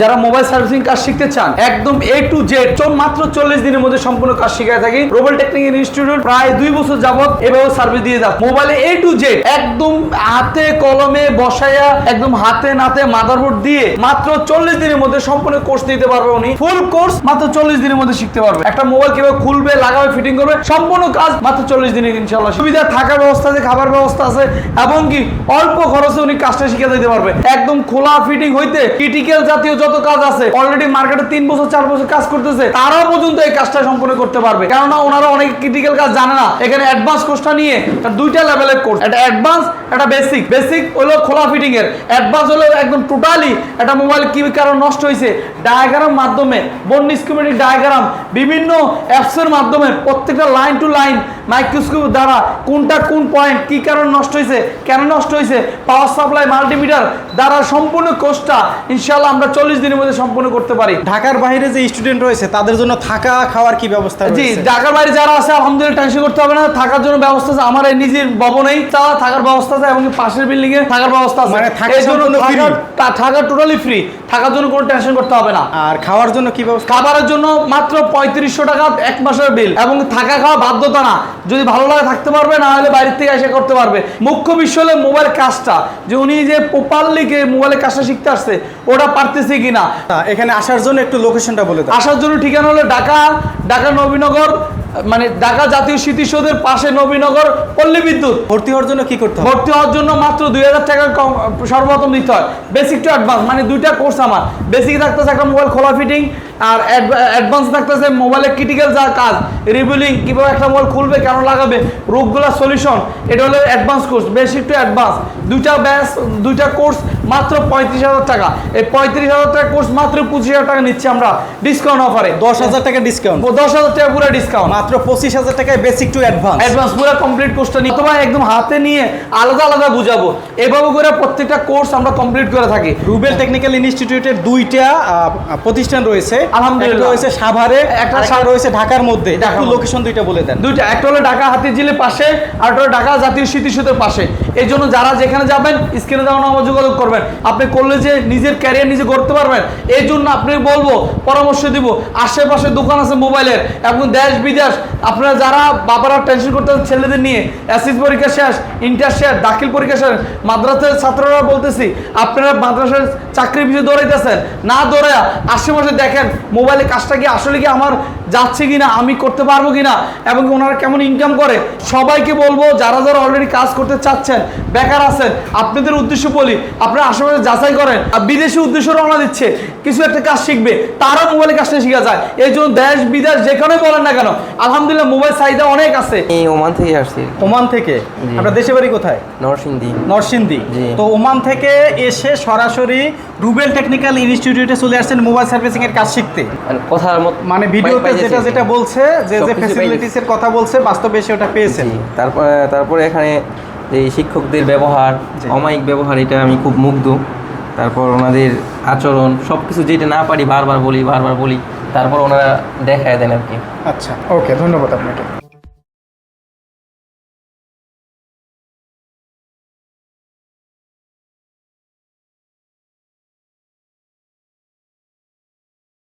যারা mobile servicing কাজ শিখতে চান, একদম এ টু জেড মাত্র চল্লিশ দিনের মধ্যে সম্পূর্ণ কাজ শিখায় থাকি। রোবল টেকনিক ইনস্টিটিউট প্রায় দুই বছর যাবত এভাবে সার্ভিস দিয়ে যাচ্ছে। মোবাইলে এ টু জেড একদম হাতে কলমে বসায়া একদম হাতে নাতে মাদারবোর্ড দিয়ে মাত্র চল্লিশ দিনের মধ্যে সম্পূর্ণ কোর্স দিতে পারবে উনি। ফুল কোর্স মাত্র চল্লিশ দিনের মধ্যে শিখতে পারবে। একটা মোবাইল কীভাবে খুলবে, লাগাবে ফিটিং করবে, সম্পূর্ণ কাজ মাত্র চল্লিশ দিনে ইনশাল্লাহ সুবিধা থাকার ব্যবস্থা আছে, খাবার ব্যবস্থা আছে, এবং কি অল্প খরচে উনি কাজটা শিখে দিতে পারবে। একদম খোলা ফিটিং হইতে ক্রিটিক্যাল জাতীয় যত কাজ আছে অলরেডি মার্কেটে তিন বছর, চার বছর কাজ করতেছে তারাও পর্যন্ত এই কাজটা সম্পূর্ণ করতে পারবে। কেননা ওনারা অনেক ক্রিটিক্যাল কাজ জানে না। এখানে অ্যাডভান্স কোর্সটা নিয়ে দুইটা লেভেলের কোর্স একটা অ্যাডভান্স একটা বেসিক বেসিক হলো খোলা ফিটিং এর। অ্যাডভান্স হলো একদম টোটালি একটা মোবাইল কি কারণ নষ্ট হয়েছে? ডায়াগ্রাম মাধ্যমে বন্ড স্কিমেটিক ডায়াগ্রাম বিভিন্ন অ্যাপসের মাধ্যমে প্রত্যেকটা লাইন টু লাইন মাইক্রোস্কোপ দ্বারা কোনটা কোন পয়েন্ট কি কারণ নষ্ট হয়েছে কেন নষ্ট হয়েছে পাওয়ার সাপ্লাই মাল্টিমিটার দ্বারা সম্পূর্ণ কোর্সটা ইনশাআল্লাহ আমরা চল্লিশ দিনের মধ্যে সম্পূর্ণ করতে পারি। ঢাকার বাইরে যে স্টুডেন্ট রয়েছে তাদের জন্য থাকা খাওয়ার কি ব্যবস্থা জি ঢাকার বাইরে যারা আছে আলহামদুলিল্লাহ টেনশন করতে হবে না থাকার জন্য ব্যবস্থা আছে। আমার এই নিজের ভবনেই তারা থাকার ব্যবস্থা আছে এবং পাশের বিল্ডিং এ থাকার ব্যবস্থা আছে। মানে থাকা টোটালি ফ্রি থাকার জন্য কোনো টেনশন করতে হবে না। আর খাওয়ার জন্য কি ব্যবস্থা? খাবারের জন্য মাত্র পঁয়ত্রিশশো টাকা এক মাসের বিল এবং থাকা খাওয়া বাধ্যতা না। যদি ভালো লাগে থাকতে পারবে না হলে বাইরের থেকে এসে করতে পারবে। মুখ্য বিষয় হলে মোবাইল কাজটা। যে উনি যে প্রপারলি মোবাইলের কাজটা শিখতে আসছে ওটা পারতেছে কি না এখানে আসার জন্য একটু লোকেশনটা বলে আসার জন্য ঠিকানা হলো ঢাকা ঢাকা নবীনগর মানে ঢাকা জাতীয় স্মৃতিসৌধের পাশে নবীনগর পল্লী বিদ্যুৎ। ভর্তি হওয়ার জন্য কি করতে হবে? ভর্তি হওয়ার জন্য মাত্র দুই হাজার টাকা কম সর্বপ্রথম দিতে হয়। বেসিক টু অ্যাডভান্স মানে দুইটা কোর্স আমার। বেসিক থাকতেছে একটা মোবাইল খোলা ফিটিং আর অ্যাডভান্স থাকতেছে মোবাইলের ক্রিটিক্যাল যা কাজ রিভিলিং কীভাবে একটা মোবাইল খুলবে কেন লাগাবে রোগগুলোর সলিউশন এটা হলো advance course basic to advance দুইটা ব্যাস দুইটা কোর্স মাত্র পঁয়ত্রিশ হাজার টাকা। এই পঁয়ত্রিশ হাজার টাকা কোর্স মাত্র পঁচিশ হাজার টাকা নিচ্ছি আমরা ডিসকাউন্ট অফারে দশ হাজার টাকা ডিসকাউন্ট দশ হাজার টাকা পুরো ডিসকাউন্ট মাত্র পঁচিশ হাজার টাকায় বেসিক টু অ্যাডভান্স অ্যাডভান্স পুরো কমপ্লিট কোর্সটা নিতে পারে একদম হাতে নিয়ে আলাদা আলাদা বুঝাবো। এভাবে করে প্রত্যেকটা কোর্স আমরা কমপ্লিট করে থাকি। রুবেল টেকনিক্যাল ইনস্টিটিউটের দুইটা প্রতিষ্ঠান রয়েছে। আলহামদুলিল্লাহ। রয়েছে সাভারে একটা রয়েছে ঢাকার মধ্যে। লোকেশন দুইটা বলে দেন। দুইটা একটা হলো ঢাকা হাতিঝিলের পাশে আর একটা হলো ঢাকা জাতীয় স্মৃতিসৌধের পাশে। এই জন্য যারা যেখানে যাবেন, স্ক্রিনে দেওয়া নাম্বার যোগাযোগ করবেন। আপনি করলে যে নিজের ক্যারিয়ার নিজে করতে পারবেন এই জন্য আপনি বলব, পরামর্শ দিব। আশেপাশে দোকান আছে মোবাইলের এবং দেশ, বিদেশ, আপনারা যারা বাবারা টেনশন করতে ছেলেদের নিয়ে এসএস পরীক্ষা শেষ ইন্টার শেষ, দাখিল পরীক্ষা শেষ, মাদ্রাসার ছাত্ররা বলতেছি, আপনারা মাদ্রাসার চাকরির পিছিয়ে দৌড়াইতেছেন। না দৌড়ায় আশেপাশে দেখেন, মোবাইলে কাজটা কি, আসলে কি আমার যাচ্ছে কিনা, আমি করতে পারব কিনা, এবং ওনারা কেমন ইনকাম করে, সবাইকে বলব, যারা যারা অলরেডি কাজ করতে চাচ্ছেন বেকার আছেন আপনাদের উদ্দেশ্য বলি আপনারা আশেপাশে যাচাই করেন আর বিদেশি উদ্দেশ্য রওনা দিচ্ছে কিছু একটা কাজ শিখবে তারাও মোবাইলে কাজটা শিখা যায়। এই জন্য দেশ বিদেশ যেখানে বলেন না কেন আলহামদুলিল্লাহ মোবাইল চাহিদা অনেক আছে। ওমান থেকে আসছি। ওমান থেকে? আপনার দেশে বাড়ি কোথায়? নরসিংদী। নরসিংদী। তো ওমান থেকে এসে সরাসরি রুবেল টেকনিক্যাল ইনস্টিটিউটে চলে আসছেন মোবাইল সার্ভিসিং এর কাজ শিখতে। মানে কথার মত মানে ভিডিওতে যেটা যেটা বলছে যে যে ফ্যাসিলিটিস এর কথা বলছে বাস্তবে এসে ওটা পেয়েছেন তারপরে তারপরে এখানে এই শিক্ষকদের ব্যবহার অমায়িক ব্যবহার এটা আমি খুব মুগ্ধ। তারপর ওনাদের আচরণ সব কিছু যেটা না পারি বারবার বলি বারবার বলি তারপর ওনারা দেখায় দেন আর কি আচ্ছা ওকে ধন্যবাদ আপনাকে।